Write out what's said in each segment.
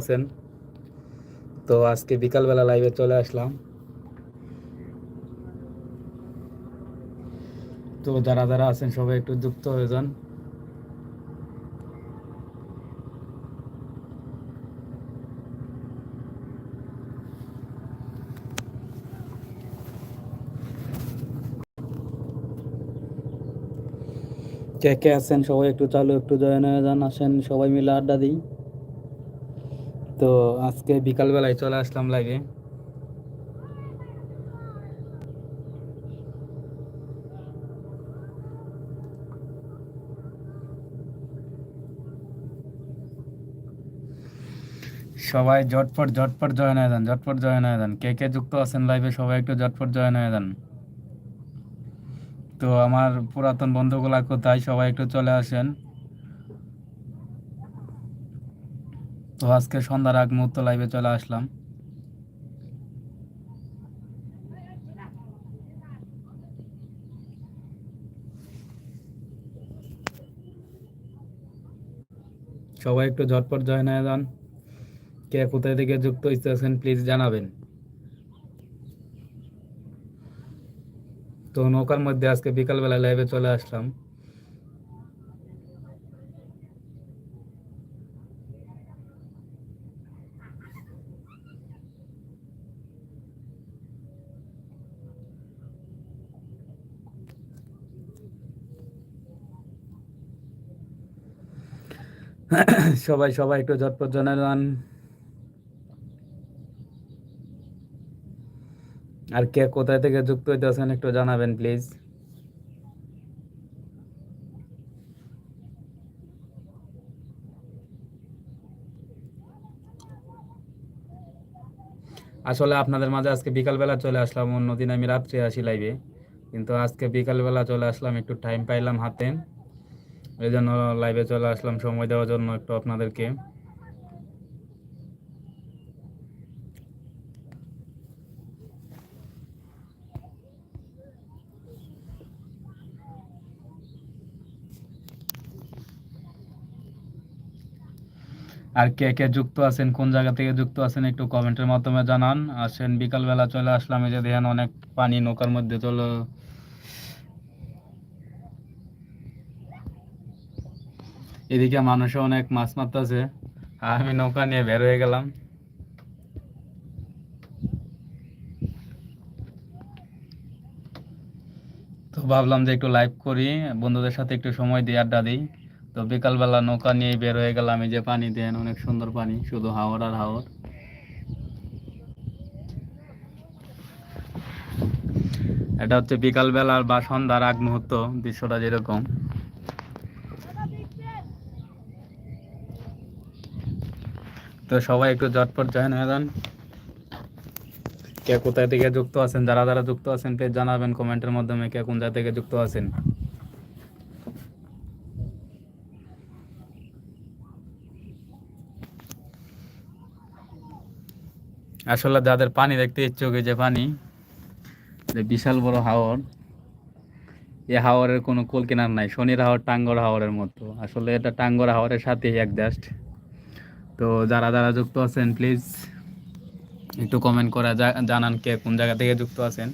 আছেন। তো আজকে বিকালবেলা লাইভে চলে আসলাম। তো যারা যারা আছেন, সবাই একটু যুক্ত হয়ে যান। কে কে আছেন? সবাই একটু চালু, একটু জয়েন হয়ে যান, আসেন, সবাই মিলে আড্ডা দিই। তো আজকে বিকালবেলায় চলে আসলাম লাইভে সবাই ঝটপট ঝটপট জয়েন হয়ে যান ঝটপট জয়েন হয়ে যান কে কে যুক্ত আছেন লাইভে সবাই একটু ঝটপট জয়েন হয়ে যান তো আমার পুরাতন বন্ধুগুলা কোথায়, সবাই একটু চলে আসেন। তো আজকে সন্ধ্যার আগ মুহূর্ত লাইভে চলে আসলাম। সবাই একটু ঝটপট জয়েন হয়ে যান কে কোথায় থেকে যুক্ত হইতেছেন প্লিজ জানাবেন। তো নৌকার মধ্যে আজকে বিকালবেলা লাইভে চলে আসলাম। সবাই সবাই একটু ঝটপট জানান আর কে কোথায় থেকে যুক্ত হইতেছেন একটু জানাবেন প্লিজ আসলে আপনাদের মাঝে আজকে বিকালবেলা চলে আসলাম। অন্যদিন আমি রাত্রে আসি লাইভে কিন্তু আজকে বিকালবেলা চলে আসলাম, একটু টাইম পাইলাম হাতে। এই জন্য লাইভে চলে আসলাম। সময় দেওয়ার জন্য একটু আপনাদেরকে। আর কে কে যুক্ত আছেন, কোন জায়গা থেকে যুক্ত আছেন একটু কমেন্টের মাধ্যমে জানান। আসেন, বিকালবেলা চলে আসলাম। এই যে দেখেন অনেক পানি নৌকার মধ্যে চলো এদিকে মানুষও অনেক মাছ মারতেছে। আমি নৌকা নিয়ে বের হয়ে গেলাম। তো ভাবলাম যে একটু লাইভ করি, বন্ধুদের সাথে একটু সময় দিয়ে আড্ডা দিই। তো বিকালবেলা নৌকা নিয়ে বের হয়ে গেলাম, এই যে পানি দেন, অনেক সুন্দর পানি, শুধু হাওর আর হাওর। এটা হচ্ছে বিকালবেলার বা সন্ধ্যার আগ মুহূর্ত, দৃশ্যটা যেরকম। তো সবাই একটু ঝটপট জয়েন হয়ে যান। কে কোথায় থেকে যুক্ত আছেন, যারা যারা যুক্ত আছেন প্লিজ জানাবেন কমেন্টের মাধ্যমে কে কোন জায়গা থেকে যুক্ত আছেন। আসলে যাদের পানি দেখতে ইচ্ছুক, এই যে পানি, যে বিশাল বড় হাওর এই হাওরের কোনো কোল কিনার নাই, শনির হাওর, টাঙ্গর হাওরের মতো। আসলে এটা টাঙ্গর হাওরের সাথেই অ্যাডজাস্ট তো যারা যারা যুক্ত আছেন প্লিজ একটু কমেন্ট করে জানান কে কোন জায়গা থেকে যুক্ত আছেন।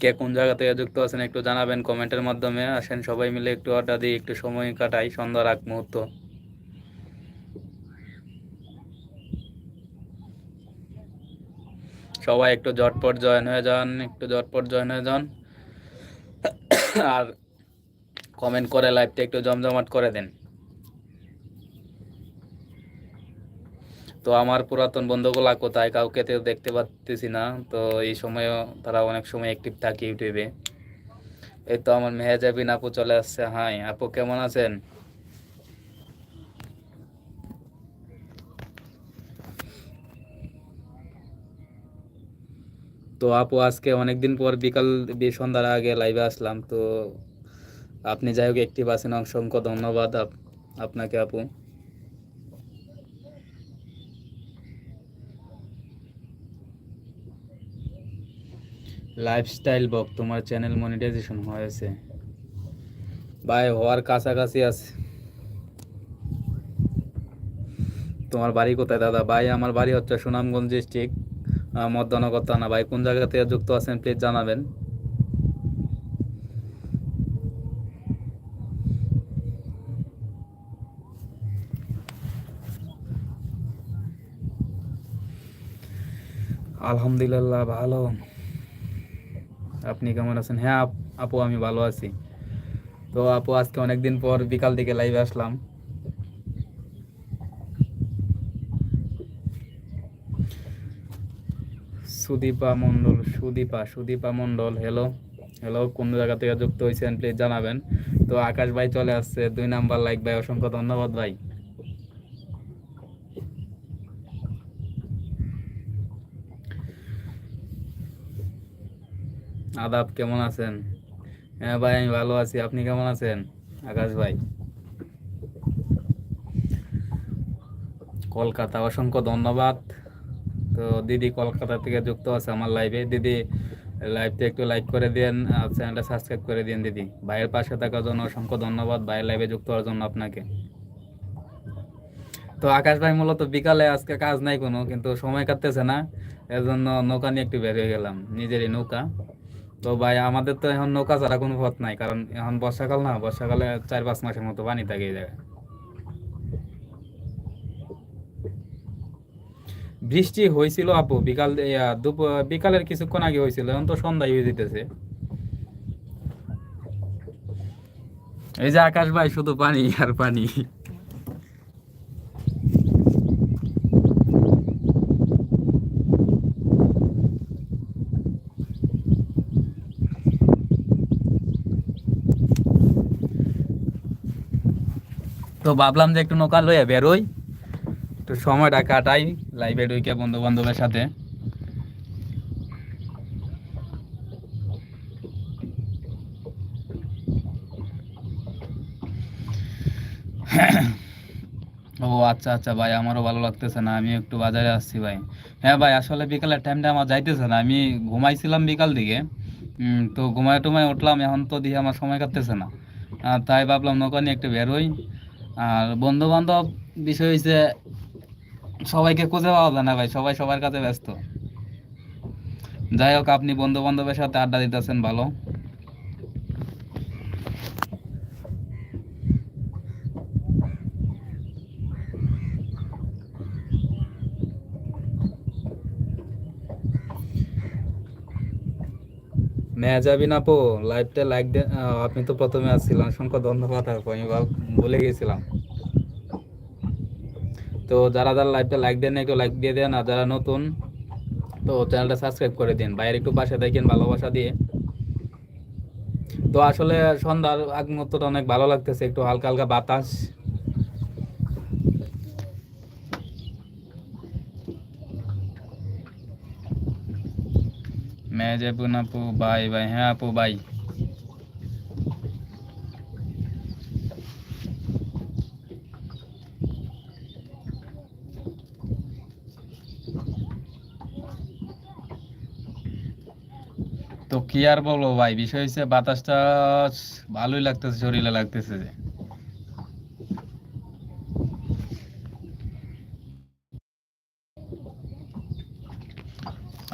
কে কোন জায়গা থেকে যুক্ত আছেন একটু জানাবেন কমেন্টের মাধ্যমে। আসেন সবাই মিলে একটু আড্ডা দিই একটু সময় কাটাই সন্ধ্যার আগ মুহূর্ত। সবাই একটু ঝটপট জয়েন হয়ে যান, একটু ঝটপট জয়েন হয়ে যান। আর কমেন্ট করে লাইভটা একটু জমজমাট করে দেন। তো আমার পুরাতন বন্ধুগুলা কোথায়? কাউকে তো দেখতে পাচ্তেছি না। তো এই সময়ও তারা অনেক সময় অ্যাক্টিভ থাকে ইউটিউবে এই তো আমার মেহেজাবিন আপু চলে আসছে। হাই আপু কেমন আছেন? তো আপু, আজকে অনেকদিন পর বিকাল সন্ধ্যার আগে লাইভে আসলাম, তো আপনি যাই হোক একটি আছেন, অসংখ্য ধন্যবাদ আপ- আপনাকে আপু। লাইফস্টাইল বক, তোমার চ্যানেল মনিটাইজেশন হয়েছে। ভাই, হওয়ার কাছাকাছি আছে। তোমার বাড়ি কোথায়, দাদা? ভাই, আমার বাড়ি হচ্ছে সুনামগঞ্জ ডিস্ট্রিক্ট মধ্যনগর থানা ভাই, কোন জায়গা থেকে যুক্ত আছেন প্লিজ জানাবেন। আলহামদুলিল্লাহ, ভালো। আপনি কেমন আছেন? হ্যাঁ আপু আমি ভালো আছি। তো আপু, আজকে অনেকদিন পর বিকাল দিকে লাইভে আসলাম। সুদীপা মণ্ডল, সুদীপা সুদীপা মণ্ডল হ্যালো হ্যালো কোন জায়গা থেকে যুক্ত হয়েছেন প্লিজ জানাবেন। তো আকাশ ভাই চলে আসছে, দুই নাম্বার লাইক ভাই, অসংখ্য ধন্যবাদ ভাই। আদাব, কেমন আছেন? হ্যাঁ ভাই, আমি ভালো আছি, আপনি কেমন আছেন? আকাশ ভাই। কলকাতা, অসংখ্য ধন্যবাদ। তো দিদি কলকাতা থেকে যুক্ত আছে আমার লাইভে দিদি লাইভটা একটু লাইক করে দিন আর চ্যানেলটা সাবস্ক্রাইব করে দিন দিদি। ভাইয়ের পাশে থাকার জন্য অসংখ্য ধন্যবাদ। ভাইয়ের লাইভে যুক্ত হওয়ার জন্য আপনাকে। তো আকাশ ভাই মূলত বিকালে আজকে কাজ নাই কোনো, কিন্তু সময় কাটতেছে না। এর জন্য নৌকা নিয়ে একটু বের হয়ে গেলাম, নিজেরই নৌকা। তো ভাই, আমাদের তো এখন নৌকা ছাড়া কোনো পথ নাই, কারণ এখন বর্ষাকাল না, বর্ষাকালে চার পাঁচ মাসের মতো পানি থাকে এই জায়গায়। বৃষ্টি হয়েছিল আপু, বিকাল দুপুর বিকালের কিছুক্ষণ আগে হয়েছিল, এখন তো সন্ধ্যায় হয়ে যেতেছে। এই যে আকাশ ভাই, শুধু পানি আর পানি। তো ভাবলাম যে একটু নৌকা লইয়া বেরোই। একটু সময়টা কাটাই লাইভে ঢুকে বন্ধু বান্ধবের সাথে। ও আচ্ছা আচ্ছা ভাই, আমারও ভালো লাগতেছে না আমি একটু বাজারে আসছি ভাই। হ্যাঁ ভাই, আসলে বিকালের টাইমটা আমার যাইতেছে না, আমি ঘুমাইছিলাম বিকাল দিকে। তো ঘুমায় টুমায় উঠলাম, এখন তো দিয়ে আমার সময় কাটতেছে না। তাই ভাবলাম নৌকা নিয়ে একটু বেরোই আর বন্ধু বান্ধব বিষয় হয়েছে সবাইকে খুঁজে পাওয়া যায় না ভাই সবাই সবার কাছে ব্যস্ত। যাই হোক আপনি বন্ধু বান্ধবের সাথে আড্ডা দিতেছেন ভালো। মেয়াজাবিন আপু লাইভটা লাইক দেন আহ, আপনি তো প্রথমে আসছিলেন অসংখ্য ধন্যবাদ আপু আমি ভুলে গেছিলাম। তো যারা যারা লাইভটা লাইক দেন একটু লাইক দিয়ে দেন। আর যারা নতুন, তো চ্যানেলটা সাবস্ক্রাইব করে দিন। বাইরে একটু পাশে দেখেন, ভালোবাসা দিয়ে। তো আসলে সন্ধ্যার আগ মুহূর্তটা অনেক ভালো লাগতেছে, একটু হালকা হালকা বাতাস। মেজাবুন আপু, বাই বাই। হ্যাঁ আপু, বাই। কি আর বলব ভাই? বিষয় হচ্ছে বাতাসটা ভালোই লাগতেছে, শরীরে লাগতেছে যে।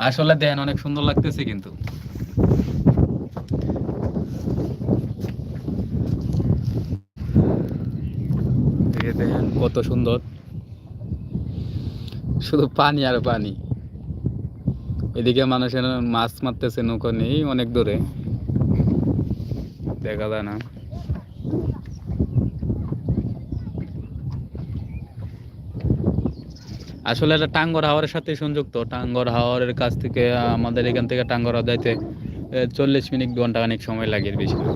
আসলে দেখেন, অনেক সুন্দর লাগতেছে কিন্তু। দেখেন, কত সুন্দর। শুধু পানি আর পানি। এদিকে মানুষের মাছ মারতেছে, নৌকা নেই, অনেক দূরে। দেখা যায় না। আসলে এটা টাঙ্গর হাওয়ারের সাথে সংযুক্ত। টাঙ্গর হাওয়ারের কাছ থেকে আমাদের এখান থেকে টাঙ্গর হাওয়া যাইতে চল্লিশ মিনিট ঘণ্টা অনেক সময় লাগে বেশি না।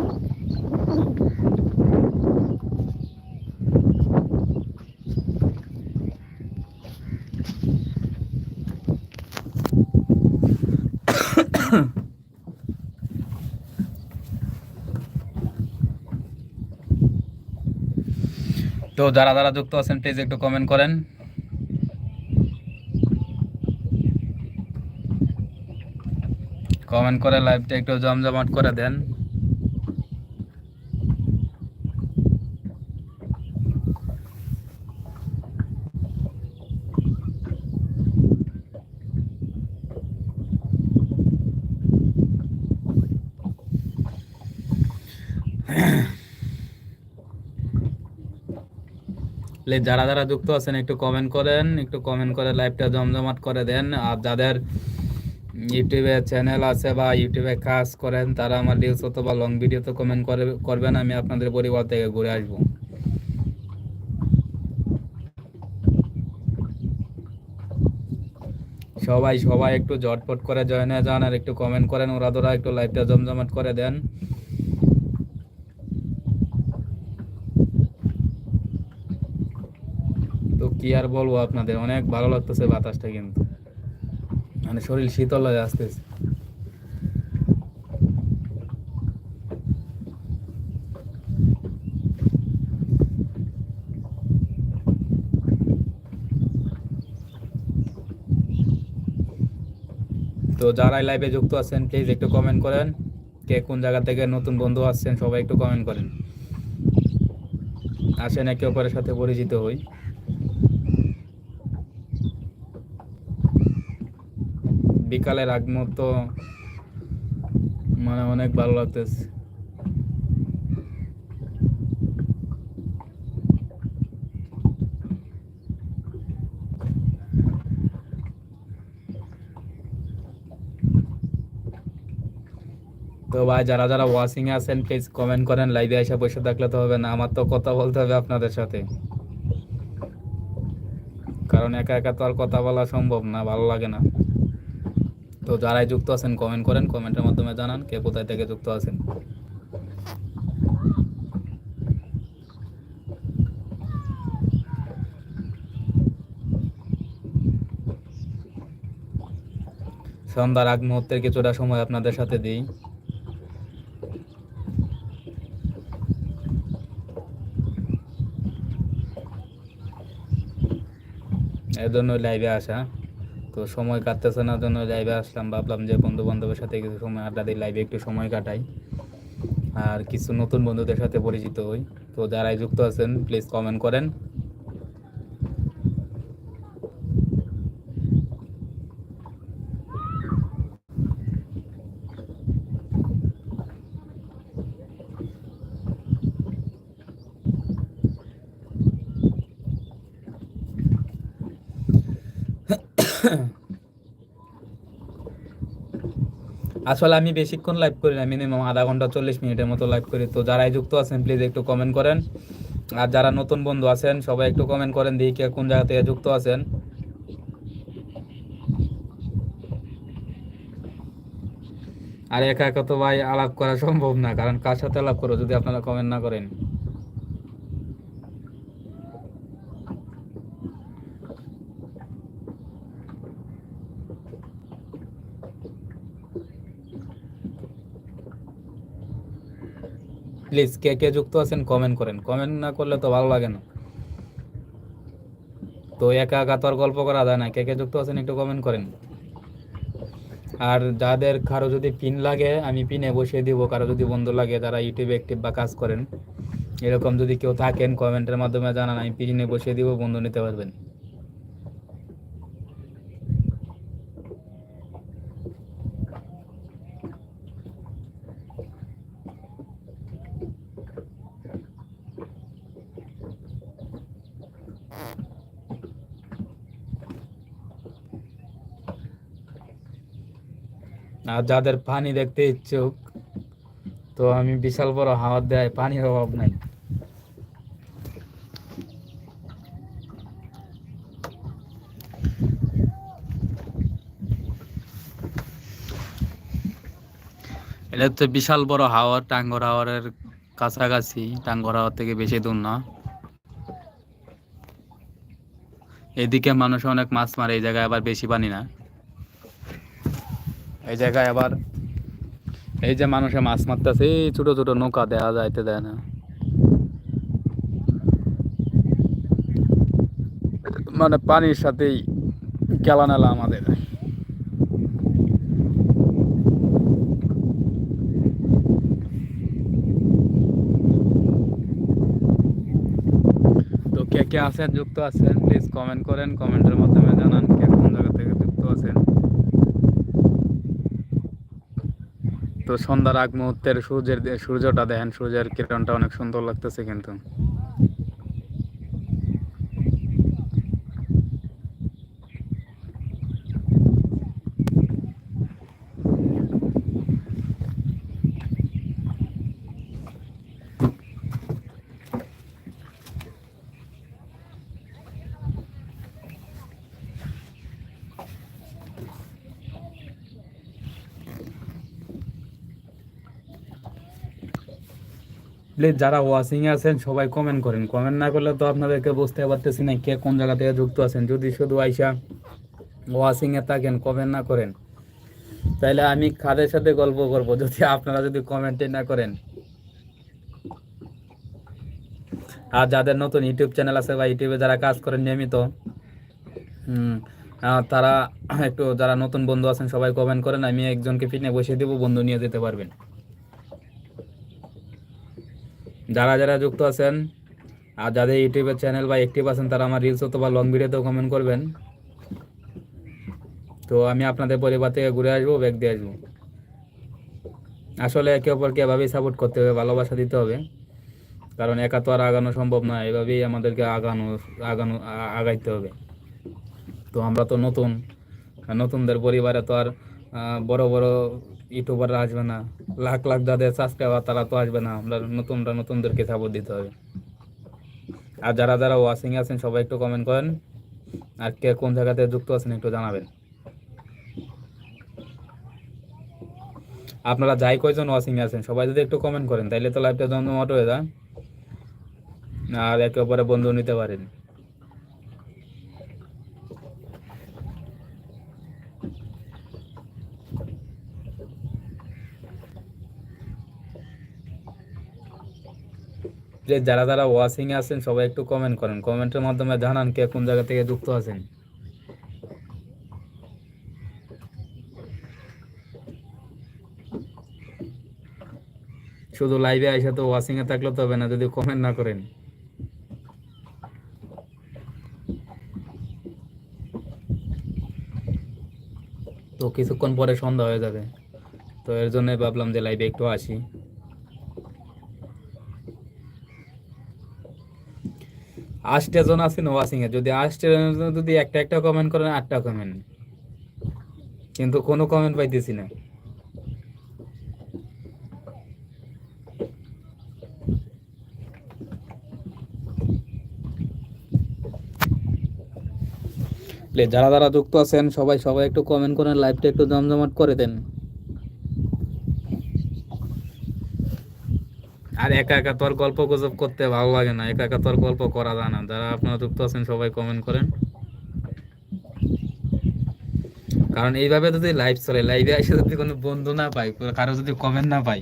তো যারা যারা যুক্ত আছেন প্লিজ একটু কমেন্ট করেন। কমেন্ট করে লাইভটা একটু জমজমাট করে দেন। যারা যারা যুক্ত আছেন, একটু কমেন্ট করেন, একটু কমেন্ট করে লাইভটা জমজমাট করে দেন। আর যাদের ইউটিউবে চ্যানেল আছে বা ইউটিউবে কাজ করেন, তারা আমার রিলস অথবা লং ভিডিওতে কমেন্ট করে, করবেন, আমি আপনাদের পরিবার থেকে ঘুরে আসব। সবাই সবাই একটু ঝটপট করে জয়েন যান আর একটু কমেন্ট করেন, ওরা ধরা একটু লাইভটা জমজমাট করে দেন। কি আর বলব আপনাদের? অনেক ভালো লাগতেছে বাতাসটা কিন্তু। মানে শরীর শীতল হয়ে আসতেছে। তো যারা লাইভে যুক্ত আছেন প্লিজ একটু কমেন্ট করেন। কে কোন জায়গা থেকে নতুন বন্ধু আসছেন, সবাই একটু কমেন্ট করেন। আসেন একে অপরের সাথে পরিচিত হই। বিকালের আগ মতো মানে অনেক ভালো লাগতেছে। তো ভাই, যারা যারা ওয়াচিং এ আছেন প্লিজ কমেন্ট করেন লাইভে এসে বসে থাকলে তো হবে না। আমার তো কথা বলতে হবে আপনাদের সাথে। কারণ একা একা তো আর কথা বলা সম্ভব না, ভালো লাগে না। তো যারাই যুক্ত আছেন কমেন্ট করেন কমেন্টের মাধ্যমে জানান কে কোথায় থেকে যুক্ত আছেন। সন্ধ্যার আগ মুহূর্তের কিছুটা সময় আপনাদের সাথে দিই। এর জন্য লাইভে আসা। তো সময় কাটতেছে না জন্য লাইভে আসলাম। ভাবলাম যে বন্ধু বান্ধবের সাথে কিছু সময় আড্ডা দিই লাইভে একটু সময় কাটাই। আর কিছু নতুন বন্ধুদের সাথে পরিচিত হই। তো যারাই যুক্ত আছেন প্লিজ কমেন্ট করেন। আসলে আমি বেশিক্ষণ লাইভ করি না মিনিমাম আধা ঘণ্টা চল্লিশ মিনিটের মতো লাইভ করি। তো যারাই যুক্ত আছেন প্লিজ একটু কমেন্ট করেন। আর যারা নতুন বন্ধু আছেন, সবাই একটু কমেন্ট করেন, দেখি কে কোন জায়গা থেকে যুক্ত আছেন। আর একা একা তো ভাই আলাপ করা সম্ভব না, কারণ কার সাথে আলাপ করো যদি আপনারা কমেন্ট না করেন? প্লিজ কে কে যুক্ত আছেন কমেন্ট করেন। কমেন্ট না করলে তো ভালো লাগে না। তো একা একা তো আর গল্প করা যায় না। কে কে যুক্ত আছেন একটু কমেন্ট করেন। আর যাদের কারও যদি পিন লাগে, আমি পিনে বসিয়ে দিব। কারও যদি বন্ধু লাগে, যারা ইউটিউবে অ্যাক্টিভ বা কাজ করেন, এরকম যদি কেউ থাকেন কমেন্টের মাধ্যমে জানান, আমি পিনে বসিয়ে দিব, বন্ধু নিতে পারবেন। আর যাদের পানি দেখতে ইচ্ছুক, তো আমি বিশাল বড় হাওয়া দেয় পানির অভাব নাই। এটা হচ্ছে বিশাল বড় হাওয়ার টাঙ্গর হাওয়ারের কাছাকাছি। টাঙ্গর হাওয়ার থেকে বেশি দূর না। এদিকে মানুষ অনেক মাছ মারে, এই জায়গায় আবার বেশি পানি না। এই জায়গায় আবার এই যে মানুষে মাছ মারতেছে, এই ছোট ছোট নৌকা দেখা যাইতে দেয় না। মানে পানির সাথেই গেলানালা আমাদের। তো কে কে আছেন, যুক্ত আছেন প্লিজ কমেন্ট করেন কমেন্টের মাধ্যমে জানান কে কোন জায়গা থেকে যুক্ত আছেন। তো সন্ধ্যার আগ মুহূর্তের সূর্যের সূর্যটা দেখেন সূর্যের কিরণটা অনেক সুন্দর লাগতেছে কিন্তু। প্লিজ যারা ওয়াচিং এ আছেন, সবাই কমেন্ট করেন। কমেন্ট না করলে তো আপনাদেরকে বুঝতে পারতেছি না কে কোন জায়গা থেকে যুক্ত আছেন। যদি শুধু আইসা ওয়াচিং এ থাকেন কমেন্ট না করেন তাহলে আমি কাদের সাথে গল্প করব? যদি আপনারা যদি কমেন্টই না করেন। আর যাদের নতুন ইউটিউব চ্যানেল আছে বা ইউটিউবে যারা কাজ করেন নিয়মিত তারা একটু যারা নতুন বন্ধু আছেন, সবাই কমেন্ট করেন, আমি একজনকে পিনে বসিয়ে দেবো, বন্ধু নিয়ে যেতে পারবেন। যারা যারা যুক্ত আছেন আর যাদের ইউটিউবের চ্যানেল বা অ্যাক্টিভ আছেন, তারা আমার রিলস অথবা লং ভিডিওতেও কমেন্ট করবেন। তো আমি আপনাদের পরিবার থেকে ঘুরে আসব, ব্যাগ দিয়ে আসব। আসলে একে অপরকে এভাবেই সাপোর্ট করতে হবে, ভালোবাসা দিতে হবে। কারণ একা তো আর আগানো সম্ভব না, এভাবেই আমাদেরকে আগানো আগানো, আগাইতে হবে। তো আমরা তো নতুন নতুনদের পরিবারে তো আর বড় বড় ইউটিউবাররা আসবে না, লাখ লাখ যাদের সাবস্ক্রাইবার তারা তো আসবে না, আমরা নতুনরা নতুনদেরকে সাপোর্ট দিতে হবে। আর যারা যারা ওয়াচিং আছেন, সবাই একটু কমেন্ট করেন, আর কে কোন জায়গাতে যুক্ত আছেন একটু জানাবেন। আপনারা যাই কয়জন ওয়াচিং আছেন, সবাই যদি একটু কমেন্ট করেন, তাইলে তো লাইভটা জমজমাট হয়ে যায়, আর একে অপরে বন্ধু নিতে পারেন। যে যারা যারা ওয়াচিং এ আছেন, সবাই একটু কমেন্ট করেন। কমেন্টের মাধ্যমে জানান কে কোন জায়গা থেকে যুক্ত আছেন। শুধু লাইভে আইসা তো ওয়াচিং এ থাকলে তো হবে না, যদি কমেন্ট না করেন। তো কিছুক্ষণ পরে সন্ধ্যা হয়ে যাবে। তো এর জন্য ভাবলাম যে লাইভে একটু আসি। আটটা জন আছেন ওয়াচিং এ যদি আটটা যদি একটা একটা কমেন্ট করেন, আটটা কমেন্ট কিন্তু কোনো কমেন্ট পাইতেছি না। যারা যারা যুক্ত আছেন, সবাই সবাই একটু কমেন্ট করেন লাইভটা একটু জমজমাট করে দেন। আর একা একা তো আর গল্প গুজব করতে ভালো লাগে না, একা একা তো আর গল্প করা যায় না যারা আপনারা যুক্ত আছেন, সবাই কমেন্ট করেন কারণ এইভাবে যদি লাইভ চলে লাইভে এসে যদি কোনো বন্ধু না পাই, কারও যদি কমেন্ট না পাই,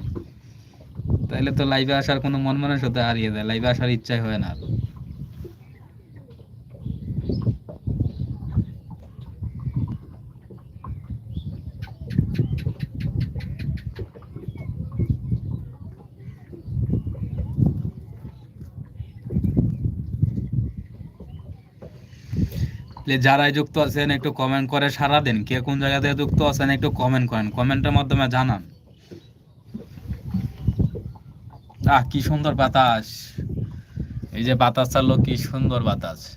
তাহলে তো লাইভে আসার কোনো মন মানসিকতা হারিয়ে যায় লাইভে আসার ইচ্ছাই হয় না আর। যারাই যুক্ত আছেন একটু কমেন্ট করে সারা দিন। কে কোন জায়গা থেকে যুক্ত আছেন একটু কমেন্ট করেন। কমেন্টের মাধ্যমে জানান। আহ, কি সুন্দর বাতাস। এই যে বাতাস চাললো কি সুন্দর বাতাস।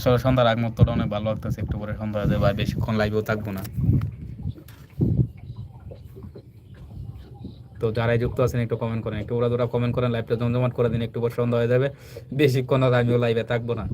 আসলে সন্ধ্যার আগ মুহূর্তটা অনেক ভালো লাগতেছে, একটু পরে সন্ধ্যা হয়ে যাবে বেশিক্ষণ লাইভেও থাকব না। তো যারাই যুক্ত আছেন একটু কমেন্ট করেন, একটু ওরা দুটা কমেন্ট করেন লাইভটা জমজমাট করে দিন, একটু পর সন্ধ্যা হয়ে যাবে, বেশিক্ষণ আমিও লাইভে থাকব না।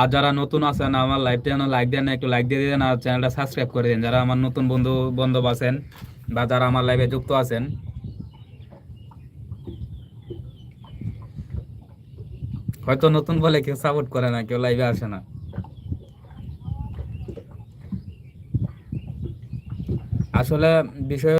আর যারা নতুন আছেন, আমার লাইভটা যেন লাইক দেন, একটু লাইক দিয়ে দেন আর চ্যানেলটা সাবস্ক্রাইব করে দিন যারা আমার নতুন বন্ধু, বান্ধব আছেন বা যারা আমার লাইভে যুক্ত আছেন। হয়তো নতুন বলে কেউ সাপোর্ট করে না, কেউ লাইভে আসে না। আসলে বিষয়